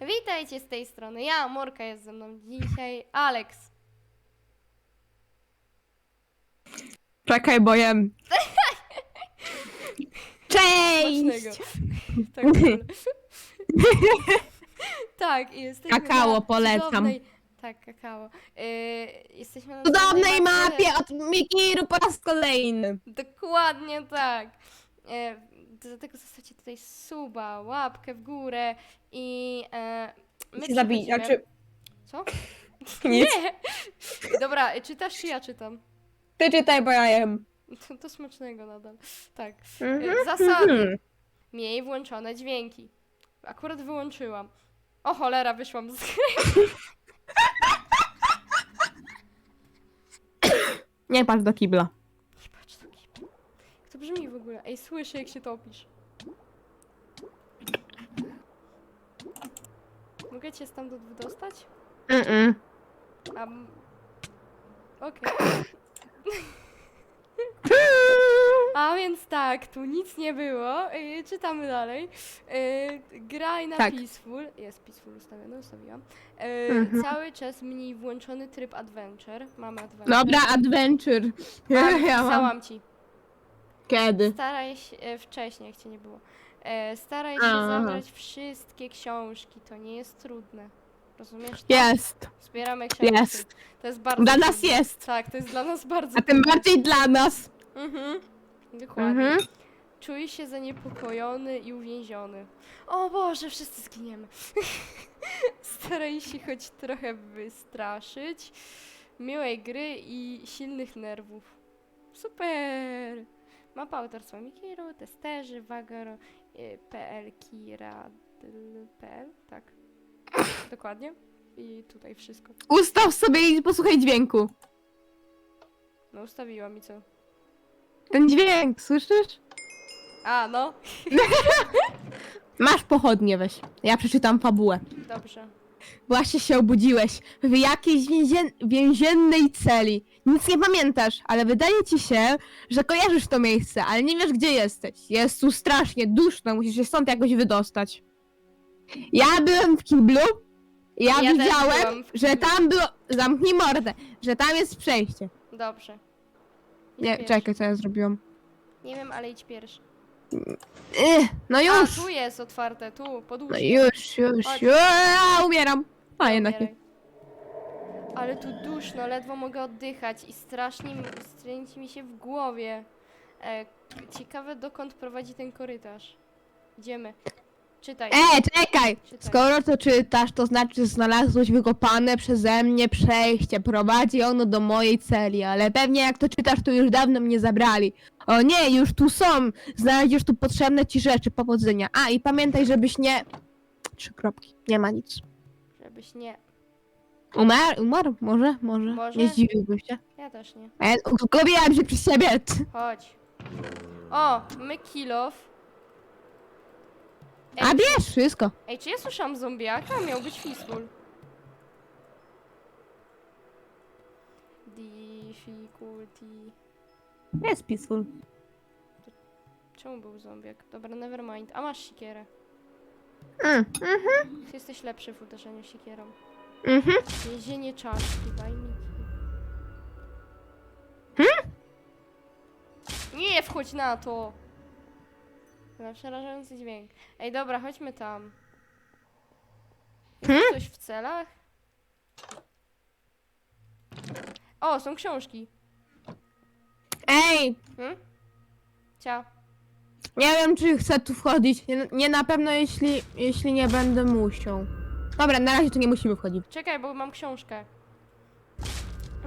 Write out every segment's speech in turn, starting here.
Witajcie z tej strony. Ja, Morka jest ze mną dzisiaj. Alex. Czekaj, bo jem. Smacznego. Cześć! Tak, w ogóle. tak, i jesteśmy Kakao na polecam. Cudownej... Tak, kakao. Yy, jesteśmy na W cudownej mapie- mapie od Mikiru po raz kolejny. Dokładnie tak. E, dlatego zostawcie tutaj suba, łapkę w górę i e, my się zabij, znaczy Co? nic. Nie! Dobra, e, czytasz czy ja czytam? Ty czytaj, bo ja jem. To, to smacznego nadal. Tak. Mhm. E, Zasady. Mhm. Miej włączone dźwięki. Akurat wyłączyłam. O cholera, wyszłam z Nie patrz do kibla. Nie patrz taki. Jak to brzmi w ogóle? Ej, słyszę jak się topisz. Mogę cię stamtąd wydostać? Mm-mm. Um, Okej. A więc tak, tu nic nie było. Yy, czytamy dalej. Yy, graj na Tak. Peaceful. Jest Peaceful ustawiony, ustawiłam. Yy, Mhm. Cały czas mniej włączony tryb Adventure. Mamy Adventure. Dobra, adventure. Mam, Ja mam. pisałam ci. Kiedy? Staraj się, e, wcześniej jak cię nie było. E, staraj się Aha. zabrać wszystkie książki, to nie jest trudne. Rozumiesz? to? Jest. Zbieramy książki. Jest. To jest bardzo Dla nas trudne. jest. Tak, to jest dla nas bardzo A tym bardziej dla nas. Mhm. Dokładnie. Mhm. Czuj się zaniepokojony i uwięziony. O Boże, wszyscy zginiemy. Staraj się choć trochę wystraszyć. Miłej gry i silnych nerwów. Super! Mapa autorstwa Mikiru, testerzy, Wagor, y, PL, Kira.pl, tak. Dokładnie. I tutaj wszystko. Ustaw sobie i posłuchaj dźwięku. No ustawiłam i co? Ten dźwięk, słyszysz? A, no. Masz pochodnie, weź. Ja przeczytam fabułę. Dobrze. Właśnie się obudziłeś w jakiejś więzien więziennej celi. Nic nie pamiętasz, ale wydaje ci się, że kojarzysz to miejsce, ale nie wiesz gdzie jesteś. Jest tu strasznie duszno, musisz się stąd jakoś wydostać. Ja byłem w kiblu. Ja, Ja też widziałem, byłam w że kiblu. tam było. Zamknij mordę, że tam jest przejście. Dobrze. Idź Nie, pierwszy. czekaj, co ja zrobiłam. Nie wiem, ale idź pierwszy. Ech, no już! A, tu jest otwarte, tu, pod No łóżkiem. już, już, Chodź. już. A, umieram. A jednak nie. Zabieraj. Ale tu duszno, ledwo mogę oddychać i strasznie mi, stręci mi się w głowie. E, ciekawe, dokąd prowadzi ten korytarz. Idziemy. Czytaj. E, czekaj! Czytaj. Skoro to czytasz, to znaczy znalazłeś wykopane przeze mnie przejście. Prowadzi ono do mojej celi, ale pewnie jak to czytasz, to już dawno mnie zabrali. O nie, już tu są! Znajdziesz tu potrzebne ci rzeczy. Powodzenia. A, i pamiętaj, żebyś nie... Trzy kropki. Nie ma nic. Żebyś nie... Umarł? Umarł? Może? Może? Może. Nie zdziwiłbym się. Ja też nie. E, Zgubiłem się przez siebie. Chodź. O, my kilof. A bierz wszystko. Ej, czy ja słyszałam zombiaka? Miał być Fistful. Difficulty. Jest peaceful. Czemu był zombiak? Dobra, nevermind. A masz siekierę. Mm, mhm, Ty jesteś lepszy w uderzeniu siekierą. Mhm. Więzienie czaszki, mi. Hmm? Nie wchodź na to! Na przerażający dźwięk. Ej, dobra, chodźmy tam. Jest Hmm? coś w celach? O, są książki. Ej, Hmm? Cia. Nie wiem, czy chcę tu wchodzić. Nie, nie na pewno, jeśli, jeśli nie będę musiał. Dobra, na razie tu nie musimy wchodzić. Czekaj, bo mam książkę.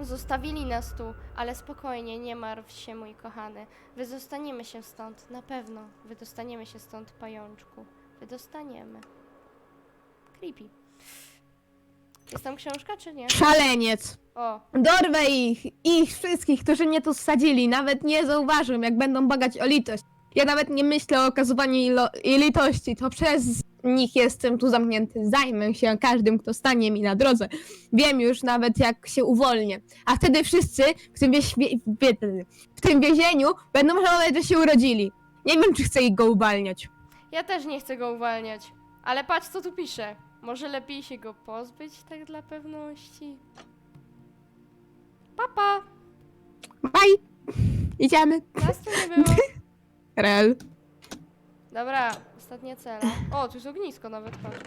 Zostawili nas tu, ale spokojnie, nie martw się, mój kochany. Wydostaniemy się stąd, na pewno. Wydostaniemy się stąd, pajączku. Wydostaniemy. Creepy. Jest tam książka, czy nie? Szaleniec. O, Dorwę ich, ich wszystkich, którzy mnie tu sadzili. Nawet nie zauważą, jak będą bogać o litość. Ja nawet nie myślę o okazywaniu ilo- jej litości. To przez nich jestem tu zamknięty. Zajmę się każdym, kto stanie mi na drodze. Wiem już nawet, jak się uwolnię. A wtedy wszyscy w tym, wieś- w tym więzieniu będą żałować, że się urodzili. Nie wiem, czy chcę ich go uwalniać. ja też nie chcę go uwalniać. Ale patrz, co tu pisze. Może lepiej się go pozbyć, tak dla pewności? Papa! Bye! Idziemy. Nas tu nie było. Rel. Dobra, ostatnia cela. O, tu jest ognisko nawet, patrz.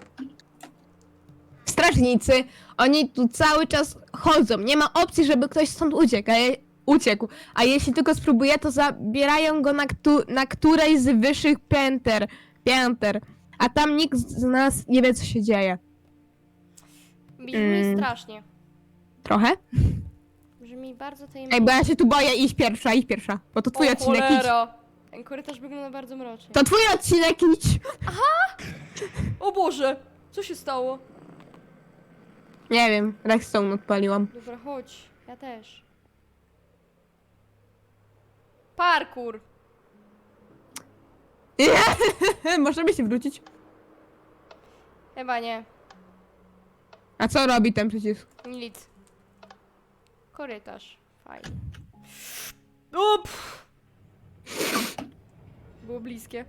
Strażnicy, oni tu cały czas chodzą. Nie ma opcji, żeby ktoś stąd uciekł. A je, uciekł. A jeśli tylko spróbuje, to zabierają go na, któ, na którejś z wyższych pięter. Pięter. A tam nikt z nas nie wie, co się dzieje. Brzmi Mm. strasznie. Trochę? Brzmi bardzo Ej, tajemniczo. bo ja się tu boję iść pierwsza, iść pierwsza. Bo to twój o, odcinek, idź. cholera. Ten korytarz wygląda bardzo mrocznie. To twój odcinek, idź. O Boże! Co się stało? Nie wiem, redstone odpaliłam. Dobra, chodź. Ja też. Parkour! Możemy się wrócić. Chyba nie. A co robi ten przycisk? Nic. Korytarz. Fajnie. O, pff. Było bliskie.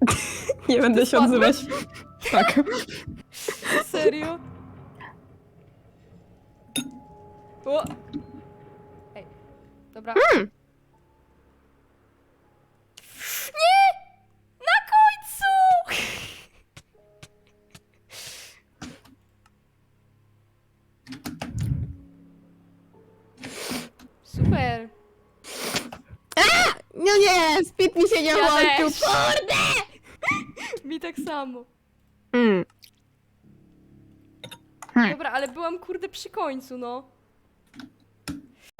Nie będę się odzywać. Tak. Serio? O! Ej. Dobra. Nie! Na końcu! Super. No nie, Speed mi się nie Ja włączył. też. Kurde! Mi tak samo. Mm. Dobra, ale byłam kurde przy końcu, no.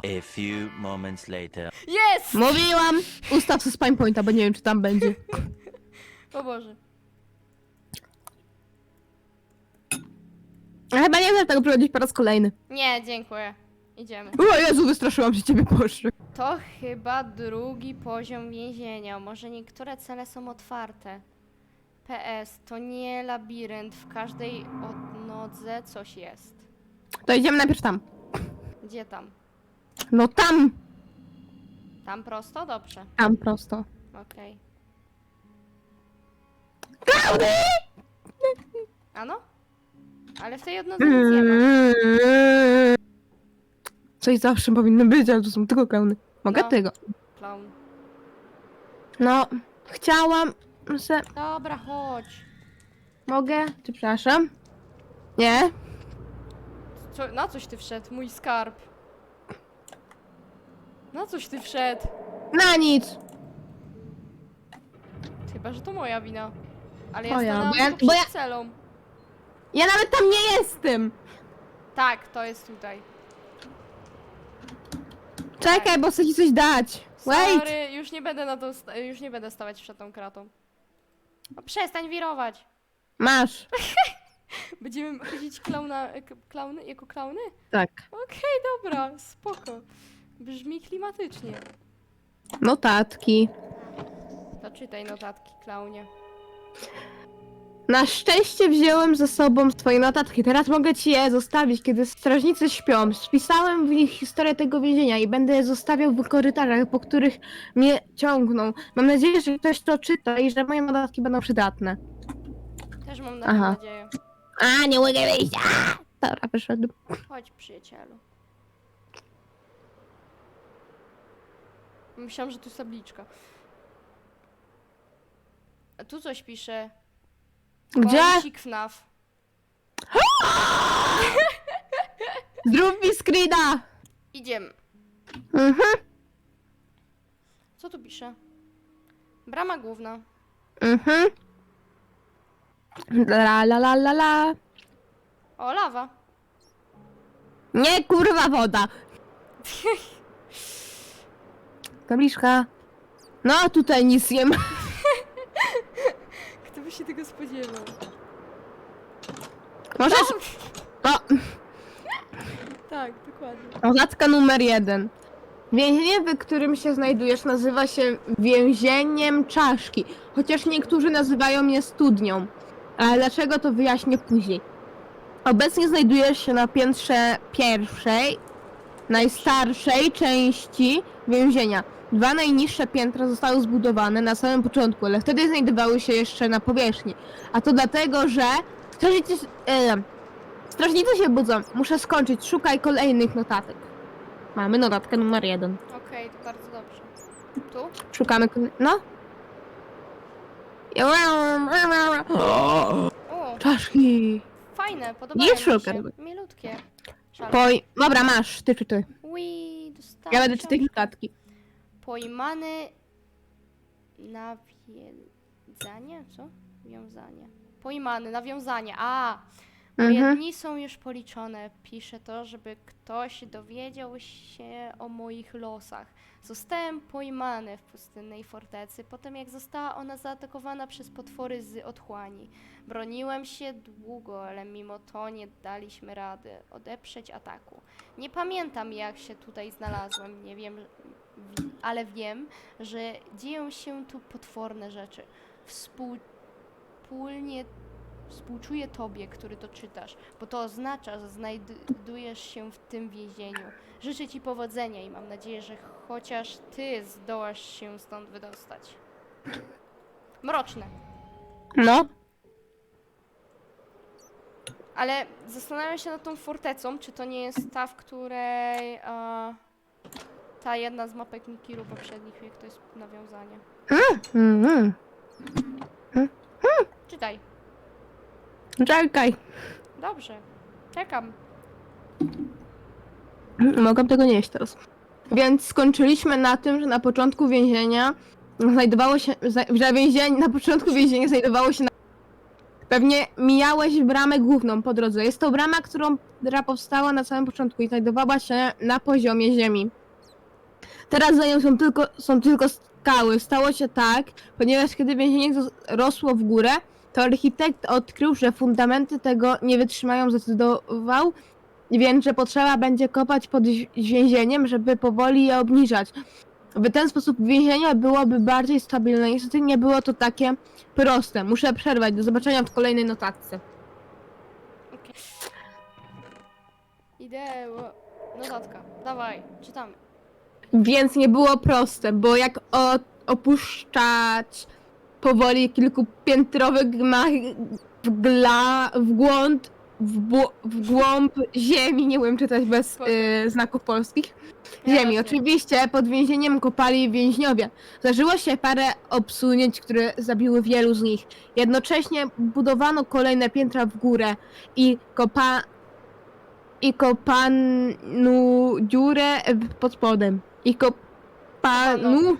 A few moments later. Jest! Mówiłam! Ustaw sobie spine pointa, bo nie wiem, czy tam będzie. O Boże. A Chyba nie chcę tego prowadzić po raz kolejny. Nie, dziękuję. Idziemy. O Jezu, wystraszyłam się ciebie, Boże. To chyba drugi poziom więzienia. Może niektóre cele są otwarte. PS, to nie labirynt. W każdej odnodze coś jest. To idziemy najpierw tam. Gdzie tam? No tam! Tam prosto? Dobrze. Tam prosto. Okej. Klaudy! Ano? Ale w tej odnodze nic nie ma. Coś zawsze powinno być, ale to są tylko klauny. Mogę No. tego. Clown. No, chciałam, że... Dobra, chodź. Mogę? Czy przepraszam? Nie? Co, na coś ty wszedł, mój skarb? Na coś ty wszedł? Na nic! Chyba, że to moja wina. Ale ja stanęłam bo ja- tylko bo przed ja- celą. Ja nawet tam nie jestem! Tak, to jest tutaj. Czekaj, bo chcę ci coś dać. Wait! Sorry, już nie będę na to, sta- już nie będę stawać przed tą kratą. O, przestań wirować. Masz. Będziemy chodzić klauna, k- klauny, jako klauny? Tak. Okej, dobra, spoko. Brzmi klimatycznie. Notatki. To czytaj notatki, klaunie. Na szczęście wziąłem ze sobą swoje notatki. Teraz mogę ci je zostawić, kiedy strażnicy śpią. Spisałem w nich historię tego więzienia i będę je zostawiał w korytarzach, po których mnie ciągną. Mam nadzieję, że ktoś to czyta i że moje notatki będą przydatne. Też mam na to Aha. nadzieję. A, nie mogę wyjść! A! Dobra, wyszedł. Chodź, przyjacielu. Myślałam, że tu jest tabliczka. A tu coś pisze. Gdzie? Kąsik FNAF. Zrób mi screena! Idziemy. Mhm, Co tu pisze? Brama główna. mhm. La la la la la. O, lawa. Nie, kurwa, woda. Tabliczka. No, tutaj nic nie ma. Się tego spodziewał? Możesz... No, Tak, dokładnie. notatka numer jeden. Więzienie, w którym się znajdujesz, nazywa się więzieniem czaszki. Chociaż niektórzy nazywają je studnią. Ale dlaczego to wyjaśnię później. Obecnie znajdujesz się na piętrze pierwszej, najstarszej części więzienia. Dwa najniższe piętra zostały zbudowane na samym początku, ale wtedy znajdowały się jeszcze na powierzchni. A to dlatego, że strażnicy, e, strażnicy się budzą. Muszę skończyć, szukaj kolejnych notatek. Mamy notatkę numer jeden. Okej, to bardzo dobrze. Tu? Szukamy. kolej- No. O, Czaszki. fajne, podobają Nie mi się. Milutkie. Szale. Poj... Dobra, masz, ty czytaj. Ui, dostałam Ja będę czytać notatki. Pojmany nawiązanie? Co? Wiązanie. Pojmany, nawiązanie. A! Moje Mhm. dni są już policzone. Piszę to, żeby ktoś dowiedział się o moich losach. Zostałem pojmany w pustynnej fortecy, po tym jak została ona zaatakowana przez potwory z otchłani. Broniłem się długo, ale mimo to nie daliśmy rady odeprzeć ataku. Nie pamiętam jak się tutaj znalazłem, nie wiem, wi- ale wiem, że dzieją się tu potworne rzeczy. Współpólnie Współczuję tobie, który to czytasz, bo to oznacza, że znajdujesz się w tym więzieniu. Życzę ci powodzenia i mam nadzieję, że chociaż ty zdołasz się stąd wydostać. Mroczne, No. ale zastanawiam się nad tą fortecą, czy to nie jest ta, w której e, ta jedna z mapek Mikiru poprzednich, jak to jest nawiązanie. Mhm. Czytaj. Czekaj. Dobrze. Czekam. Mogę tego nie jeść teraz. Więc skończyliśmy na tym, że na początku więzienia znajdowało się, że więzienie, na początku więzienia znajdowało się na... Pewnie mijałeś bramę główną po drodze. Jest to brama, którą, która powstała na samym początku i znajdowała się na poziomie ziemi. Teraz za nią są tylko, są tylko skały. Stało się tak, ponieważ kiedy więzienie rosło w górę, to architekt odkrył, że fundamenty tego nie wytrzymają, zdecydował, więc że potrzeba będzie kopać pod wi- więzieniem, żeby powoli je obniżać. W ten sposób więzienie byłoby bardziej stabilne. Niestety nie było to takie proste. Muszę przerwać. Do zobaczenia w kolejnej notatce. Okej. Idę. Notatka. Dawaj, czytamy. Więc nie było proste, bo jak o, opuszczać powoli kilkupiętrowy gmach w, gla, w głąb, w, bu- w głąb ziemi, nie umiem czytać bez y, znaków polskich, Ja ziemi. Oczywiście pod więzieniem kopali więźniowie. Zdarzyło się parę obsunięć, które zabiły wielu z nich. Jednocześnie budowano kolejne piętra w górę i kopa i kopanu dziurę w- pod spodem. I kopanu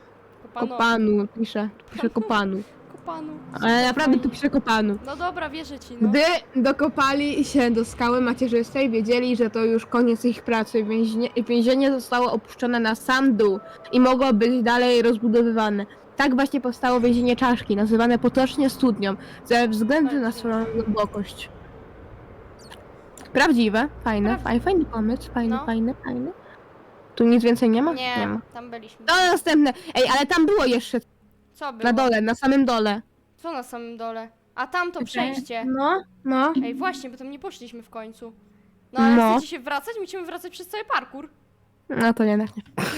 Kopano. kopanu pisze, pisze kopanu. Kopanu. Ale naprawdę tu pisze kopanu. No dobra, wierzę ci, no. Gdy dokopali się do skały macierzystej, wiedzieli, że to już koniec ich pracy. Więźnie, więzienie zostało opuszczone na sam dół i mogło być dalej rozbudowywane. Tak właśnie powstało więzienie czaszki, nazywane potocznie studnią, ze względu na swoją głębokość. Prawdziwe, fajne, Prawdziwe. fajny, fajny pomysł, fajny, No. fajny, fajny. Tu nic więcej nie ma? Nie, ma. tam byliśmy. To następne. Ej, ale tam było jeszcze Co było? na dole, na samym dole. Co na samym dole? A tam to przejście. No, no. Ej, właśnie, bo tam nie poszliśmy w końcu. No ale No. chcecie się wracać? Musimy wracać przez cały parkour. No to nie, nie.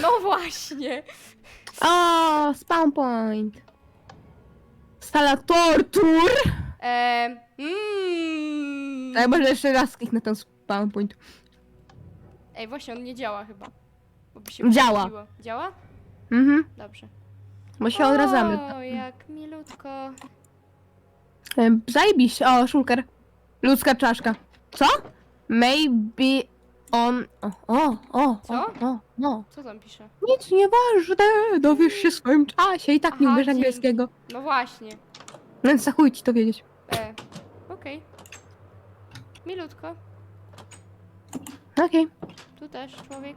No właśnie. O, spawn point. Sala tortur. Eee, mm. Ale może jeszcze raz kliknę ten spawn point. Ej, właśnie, on nie działa chyba. Bo by się Działa. Działa? Mhm, Dobrze. bo się odradzamy. O, jak milutko. Em, Zajebiście. O, szulker. Ludzka czaszka. Co? Maybe on... O, o, o, Co? o, o, o. Co tam pisze? Nic nieważne, dowiesz się w swoim czasie i tak nie Aha, umiesz dzięki. angielskiego. No właśnie. Więc za chuj ci to wiedzieć. E, okej. Milutko. Okej. Tu też człowiek.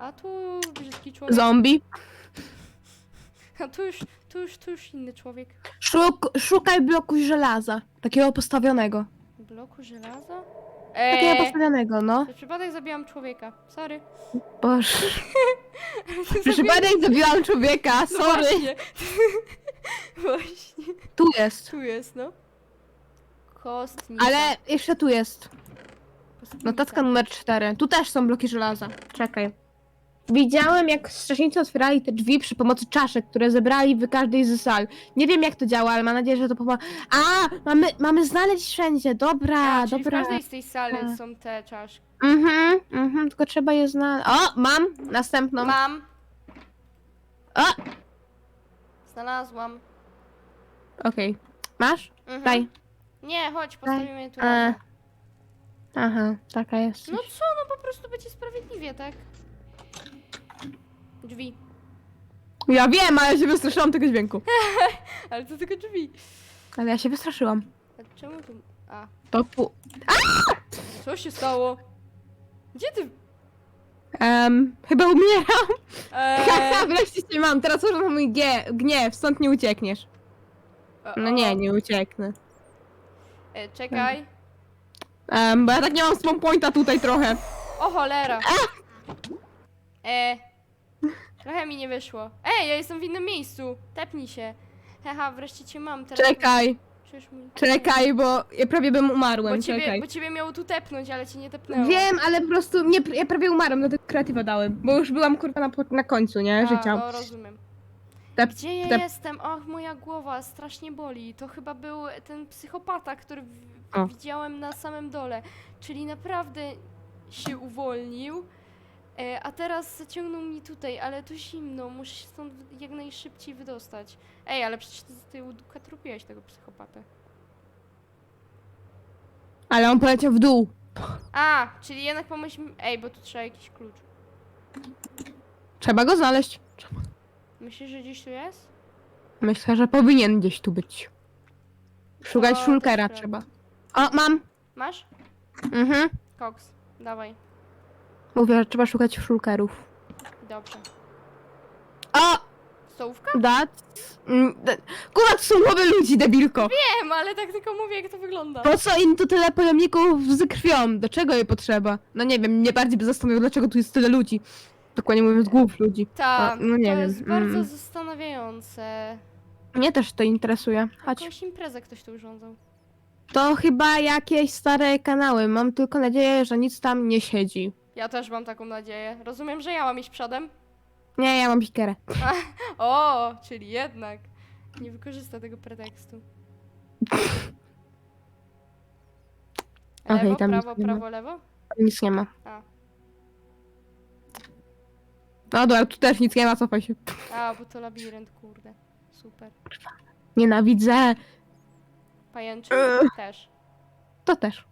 A tu brzydki człowiek. Zombie. A tu już, tu już, tu już inny człowiek. Szuk szukaj bloku żelaza. Takiego postawionego. Bloku żelaza? Takiego Eee, postawionego, no. przez przypadek zabiłam człowieka. Sorry. Boże. Przypadek zabiłam człowieka, No sorry. właśnie. właśnie. Tu jest. Tu jest, no. Kostnica. Ale jeszcze tu jest. Kostnica. Notatka numer 4. Tu też są bloki żelaza. Czekaj. Widziałem, jak strażnicy otwierali te drzwi przy pomocy czaszek, które zebrali w każdej z sal. Nie wiem, jak to działa, ale mam nadzieję, że to pomaga. A, mamy, mamy znaleźć wszędzie. Dobra, A, czyli w dobra. każdej z tej sali Tak. są te czaszki. Mhm, mhm, tylko trzeba je znaleźć. O, mam następną. Mam. O! Znalazłam. Okej. Masz? Mhm. Daj. Nie, chodź, postawimy je tu E. razem. Aha, taka jest. No co, no po prostu będzie sprawiedliwie, tak? Drzwi. Ja wiem, ale się wystraszyłam tego dźwięku. Ale to tylko drzwi. Ale ja się wystraszyłam. A czemu tu... A, To pu... co się stało? Gdzie ty... Um, chyba umieram. Haha, Eee, wreszcie cię mam. Teraz użyję mój gie- gniew, stąd nie uciekniesz. No nie, nie ucieknę. E, czekaj. Um, bo ja tak nie mam spawn pointa tutaj trochę. O cholera. E, trochę mi nie wyszło. Ej, ja jestem w innym miejscu. Tepnij się. Haha, wreszcie cię mam. Teraz Czekaj, mi... czekaj, bo ja prawie bym Bo umarłem, ciebie, czekaj. bo ciebie miało tu tepnąć, ale cię nie tepnęło. Wiem, ale po prostu nie, ja prawie umarłem, dlatego kreatywa dałem. Bo już byłam kurwa na, po- na końcu, nie? A, Życia. no rozumiem. Tep, Gdzie ja tep. jestem? Och, moja głowa strasznie boli. To chyba był ten psychopata, który w- O. widziałem na samym dole. Czyli naprawdę się uwolnił. E, a teraz zaciągnął mi tutaj, ale to zimno. Muszę się stąd jak najszybciej wydostać. Ej, ale przecież ty, ty ukatrupiłeś tego psychopatę. Ale on poleciał w dół. A, czyli jednak pomyśl... Ej, bo tu trzeba jakiś klucz. Trzeba go znaleźć. Myślisz, że gdzieś tu jest? Myślę, że powinien gdzieś tu być. Szukać O, szulkera też trzeba. O, mam. Masz? Mhm. Koks. Dawaj. Mówię, że trzeba szukać szulkerów. Dobrze. O! Stołówka? Dat. mm, Kurwa, to są głowy ludzi, debilko. Wiem, ale tak tylko mówię, jak to wygląda. Po co im tu tyle pojemników z krwią? Do czego je potrzeba? No nie wiem, mnie bardziej by zastanowiło, dlaczego tu jest tyle ludzi. Dokładnie mówiąc, głów ludzi. Tak, A, no nie to wiem, jest bardzo mm. zastanawiające. Mnie też to interesuje. Chodź. Jakąś imprezę ktoś tu urządzał. To chyba jakieś stare kanały. Mam tylko nadzieję, że nic tam nie siedzi. Ja też mam taką nadzieję. Rozumiem, że ja mam iść przodem? Nie, ja mam sikerę. O, czyli jednak. Nie wykorzysta tego pretekstu. Okej, Lewo, tam nic prawo, nie ma. prawo, lewo? Nic nie ma. A. No dobra, tu też nic nie ma, cofaj się. A, bo to labirynt, kurde. Super. Nienawidzę. Pajęczy? Ugh. Też. To też.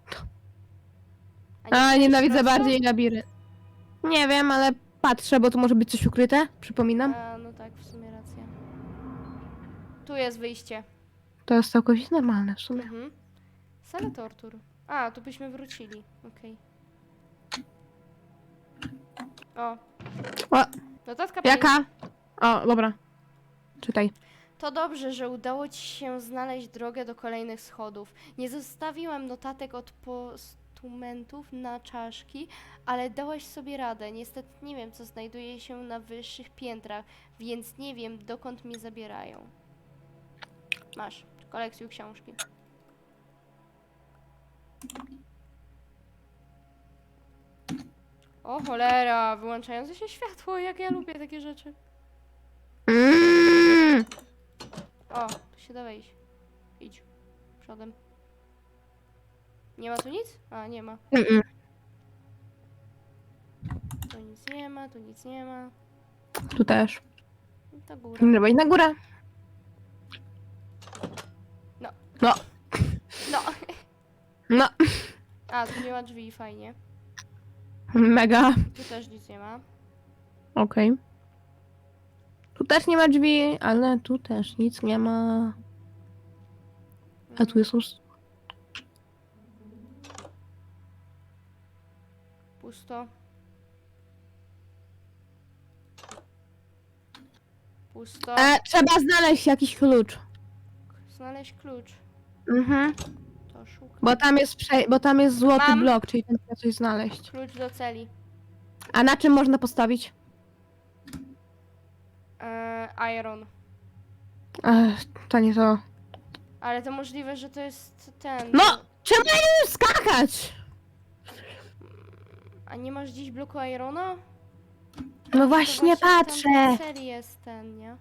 A, nienawidzę bardziej labirynt. Nie wiem, ale patrzę, bo tu może być coś ukryte. Przypominam. A, no tak, w sumie racja. Tu jest wyjście. To jest całkowicie normalne w sumie. Mhm. Sala tortur. A, tu byśmy wrócili. Okej. O. O. Notatka Jaka? O, dobra. Czytaj. To dobrze, że udało ci się znaleźć drogę do kolejnych schodów. Nie zostawiłem notatek od postumentów na czaszki, ale dałaś sobie radę. Niestety nie wiem, co znajduje się na wyższych piętrach, więc nie wiem, dokąd mnie zabierają. Masz, kolekcję książki. O cholera, wyłączające się światło, jak ja lubię takie rzeczy. Mm. O, tu się da wejść. Idź. Przodem. Nie ma tu nic? A, nie ma. Mm-mm. Tu nic nie ma, tu nic nie ma. Tu też. Ta góra. Iść na górę. No. No. No. No. A, tu nie ma drzwi, fajnie. Mega. Tu też nic nie ma. Okej. Tu też nie ma drzwi, ale tu też nic nie ma. A tu są... s- Pusto. Pusto. E, trzeba znaleźć jakiś klucz. Znaleźć klucz. Mhm. To szukam. Bo tam jest prze... bo tam jest złoty Mam. blok, czyli tam trzeba coś znaleźć. Klucz do celi. A na czym można postawić? E, iron. Ech, to nie to. Ale to możliwe, że to jest ten. No! Nie umiem skakać? A nie masz dziś bloku Irona? No właśnie To patrzę. celi jest ten, nie?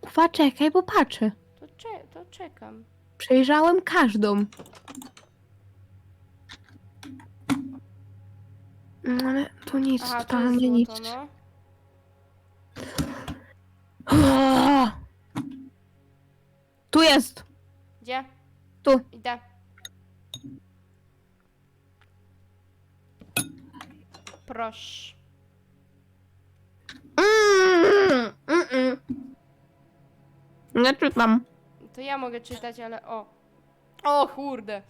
Kuwa, czekaj, bo patrzę. To, cze- to czekam. Przejrzałem każdą. No ale tu nic, Aha, to totalnie jest nic. złoto, no. O! Tu jest! Gdzie? Tu. Idę. Proszę. Mm, mm, mm. Nie czytam. To ja mogę czytać, ale o. O kurde.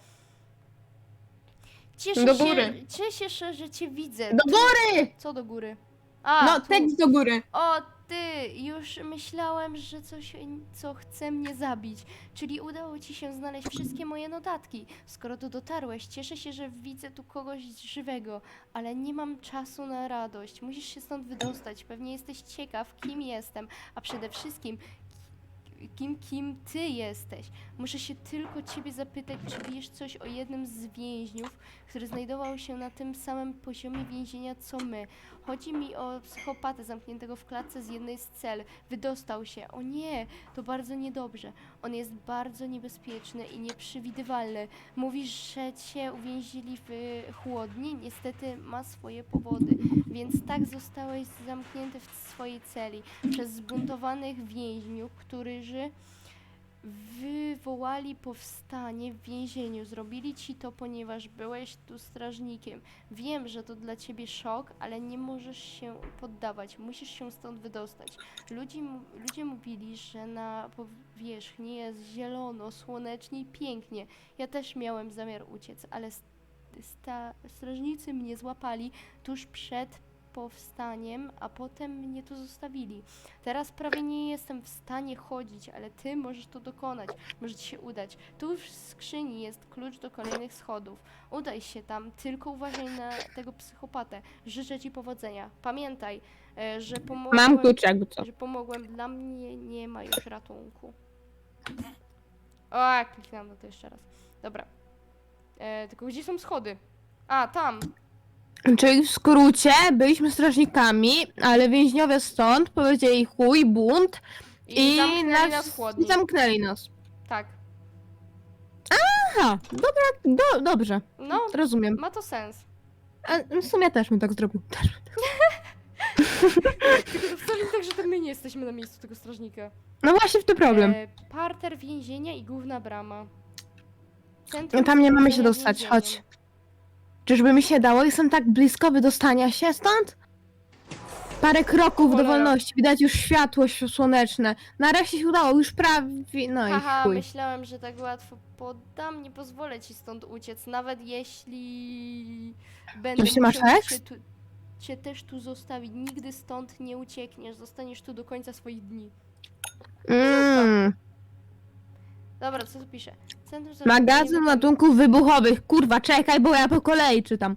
Cieszę Do się, góry. cieszę się, że cię widzę. Do góry! Co do góry? A, No, tu. tekst do góry. O, ty! Już myślałem, że coś, co chce mnie zabić. Czyli udało ci się znaleźć wszystkie moje notatki. Skoro tu dotarłeś, cieszę się, że widzę tu kogoś żywego, ale nie mam czasu na radość. Musisz się stąd wydostać. Pewnie jesteś ciekaw, kim jestem, a przede wszystkim kim, kim ty jesteś. Muszę się tylko ciebie zapytać, czy wiesz coś o jednym z więźniów, który znajdował się na tym samym poziomie więzienia co my. Chodzi mi o psychopatę zamkniętego w klatce z jednej z cel. Wydostał się. O nie, to bardzo niedobrze. On jest bardzo niebezpieczny i nieprzewidywalny. Mówisz, że cię uwięzili w chłodni? Niestety ma swoje powody. Więc tak zostałeś zamknięty w swojej celi przez zbuntowanych więźniów, którzy wywołali powstanie w więzieniu. Zrobili ci to, ponieważ byłeś tu strażnikiem. Wiem, że to dla ciebie szok, ale nie możesz się poddawać. Musisz się stąd wydostać. Ludzie, ludzie mówili, że na powierzchni jest zielono, słonecznie i pięknie. Ja też miałem zamiar uciec, ale st- sta- strażnicy mnie złapali tuż przed powstaniem, a potem mnie tu zostawili. Teraz prawie nie jestem w stanie chodzić, ale ty możesz to dokonać. Może ci się udać. Tu w skrzyni jest klucz do kolejnych schodów. Udaj się tam, tylko uważaj na tego psychopatę. Życzę ci powodzenia. Pamiętaj, e, że pomogłem, Mam klucz jakby co. że pomogłem. Dla mnie nie ma już ratunku. O, kliknęłam na to jeszcze raz. Dobra. E, tylko gdzie są schody? A, tam. Czyli w skrócie byliśmy strażnikami, ale więźniowie stąd powiedzieli chuj, bunt I, zamknęli nas w chłodni. zamknęli nas. Tak. Aha, dobra, do, dobrze, No, rozumiem. ma to sens. A w sumie też bym tak zrobił. Też bym tak. Tylko to wcale nie tak, że to my nie jesteśmy na miejscu tego strażnika. No właśnie w tym problem. E, parter więzienia i główna brama. No Centrum tam nie mamy się dostać, więzieniem. chodź. Czyżby mi się dało? Jestem tak blisko wydostania się stąd? Parę kroków do wolności, widać już światło słoneczne. Nareszcie się udało, już prawie, no i Haha, chuj. myślałem, że tak łatwo poddam. Nie pozwolę ci stąd uciec, nawet jeśli będę Jeśli masz musiał eks? cię, tu, cię też tu zostawić. Nigdy stąd nie uciekniesz, zostaniesz tu do końca swoich dni. Mm, Dobra, co tu pisze? Centrum zarządzania magazyn więzieniem- ładunków wybuchowych. Kurwa, czekaj, bo ja po kolei czytam.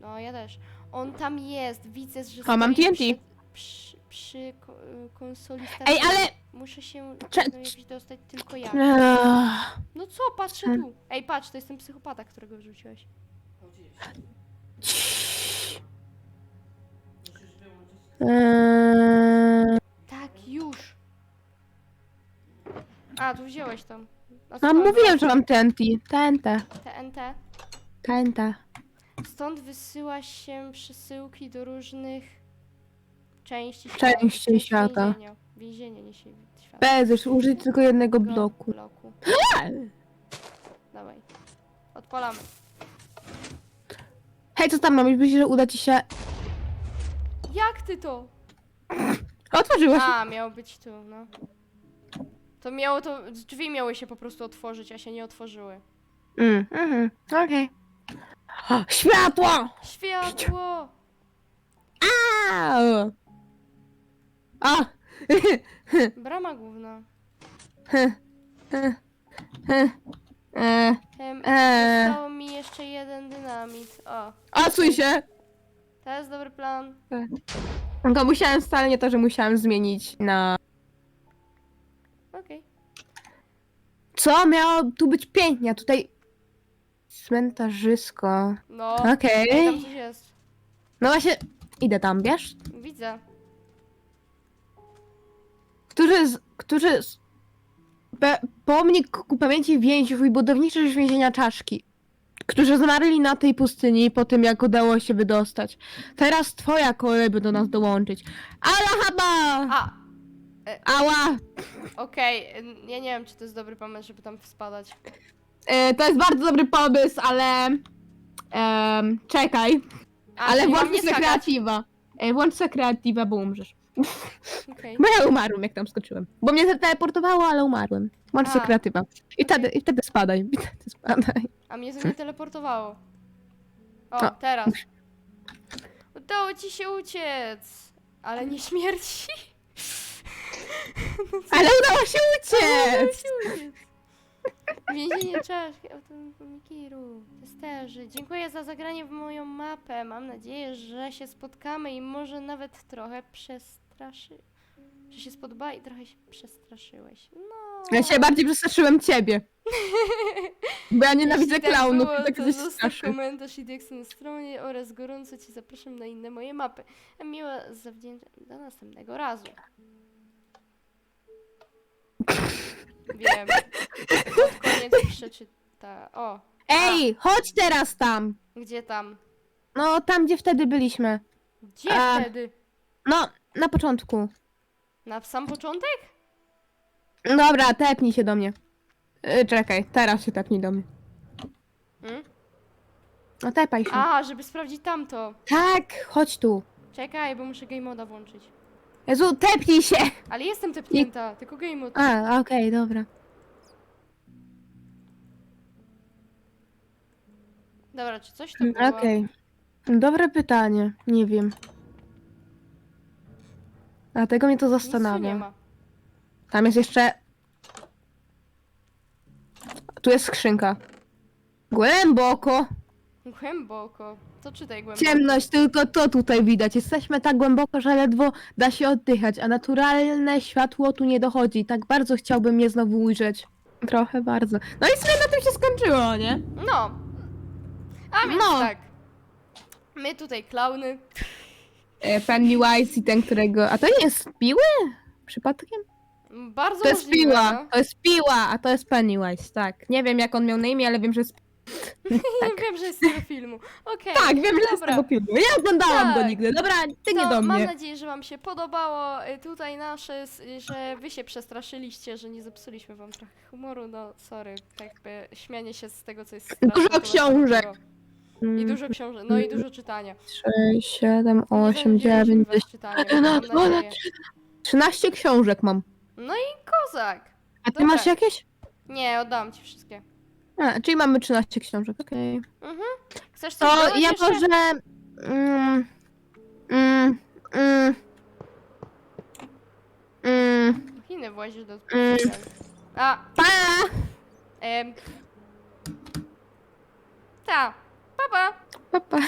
No, ja też. On tam jest, widzę, że O, mam stoi TNT. Przy, przy, przy ko- konsoli Ej, ale... Muszę się Cze- jakiejś dostać tylko ja. Ech, No co, patrzę tu. Ej, patrz, to jest ten psychopata, którego wrzuciłeś. Eee, A, tu wziąłeś tam. A No mówiłem, że mam TNT. TNT. TNT. TNT. Stąd wysyła się przesyłki do różnych części Części Części świata. Więzienia, więzienia nie się świata. Bez, już użyć tylko jednego Go- bloku. bloku. Dawaj. Odpalamy. Hej, co tam mam? Myślisz, że uda ci się... Jak ty to? Otworzyłaś. A, miało być tu, no. To miało to. Drzwi miały się po prostu otworzyć, a się nie otworzyły. Mm, mhm, okej. O, Światło! Światło! Au! A! Brama główna. e, Em, Eee. Zostało mi jeszcze jeden dynamit. O, Odsuń się! to jest dobry plan. Tylko musiałem wcale nie to, że musiałem zmienić na... Okej. Co? Miało tu być pięknie, a tutaj... Cmentarzysko. No. Okej. Ej, tam coś jest. No właśnie, idę tam, wiesz? Widzę. Którzy z... Którzy z... Pe, pomnik ku pamięci więźniów i budowniczy z więzienia czaszki. Którzy zmarli na tej pustyni po tym, jak udało się wydostać. Teraz twoja kolej by do nas dołączyć. Ale haba! A, Ała! okej. Ja nie wiem, czy to jest dobry pomysł, żeby tam spadać. E, to jest bardzo dobry pomysł, ale... em, czekaj. A, ale czyli mam włącz nie sobie skakać. kreatywa. E, włącz sobie kreatywa, bo umrzesz. Okej. Bo ja umarłem, jak tam skoczyłem. Bo mnie teleportowało, ale umarłem. Włącz A. kreatywa. I wtedy, I wtedy spadaj. I wtedy spadaj. A mnie to nie teleportowało. O, A. teraz. Udało ci się uciec. Ale nie śmierci. Ale udało się uciec! Więzienie czaszki, automikiru, testerzy. Dziękuję za zagranie w moją mapę. Mam nadzieję, że się spotkamy i może nawet trochę przestraszy... Że się spodoba i trochę się przestraszyłeś. No. Ja się bardziej przestraszyłem ciebie. Bo ja nienawidzę Jeśli tak klaunów było, i tak to coś zostaw straszy. komentarz i tekst na stronie oraz gorąco Cię zapraszam na inne moje mapy. A miła zawdzięczam do następnego razu. Wiem. Pod koniec przeczyta. O, Ej, chodź teraz tam! gdzie tam? No, tam gdzie wtedy byliśmy. Gdzie A. wtedy? No, na początku. Na sam początek? Dobra, tepnij się do mnie. Yy, czekaj, teraz się tepnij do mnie. Hmm? No tepaj się. A, żeby sprawdzić tamto. Tak, chodź tu. Czekaj, bo muszę game moda włączyć. Jezu, tepnij się! Ale jestem tepnięta, tylko game mode. A, okej, dobra. Dobra, czy coś tam było? Okej. Dobre pytanie, nie wiem. Dlatego mnie to Nic tu nie zastanawia. ma. Tam jest jeszcze... Tu jest skrzynka. Głęboko. Głęboko. To czytaj głęboko. Ciemność, tylko to tutaj widać. Jesteśmy tak głęboko, że ledwo da się oddychać, a naturalne światło tu nie dochodzi. Tak bardzo chciałbym je znowu ujrzeć. Trochę bardzo. No i sobie na tym się skończyło, nie? No. A więc No. tak. My tutaj klauny. E, Pennywise i ten, którego... A to nie jest piły? Przypadkiem? Bardzo To jest możliwe, piła, no. to jest piła, a to jest Pennywise, tak. Nie wiem jak on miał na imię, ale wiem, że jest... Wiem, że jest z tego filmu. Okej. Tak, wiem, że jest z dobra. tego filmu. Ja oglądałam go Tak. nigdy. Dobra, ty nie To do mam mnie. nadzieję, że wam się podobało y, tutaj nasze, s- y, że wy się przestraszyliście, że nie zepsuliśmy wam trochę humoru. No, sorry, tak jakby śmianie się z tego, co jest straszne. Dużo to was książek. I dużo książek, no i dużo czytania. 6, 7, Nie 8, zanudziliśmy 9, was 10... czytaniem, No, mam no, nadzieję. 13 książek mam. No i kozak. A ty Dobra. masz jakieś? Nie, oddam ci wszystkie. A, czyli mamy 13 książek, okej. Mhm. Chcesz coś To dodać ja jeszcze? może... Mm, mm, mm, mm, Chiny włazisz do Mm. A, pa! em. Ta. Pa, pa. Pa, pa.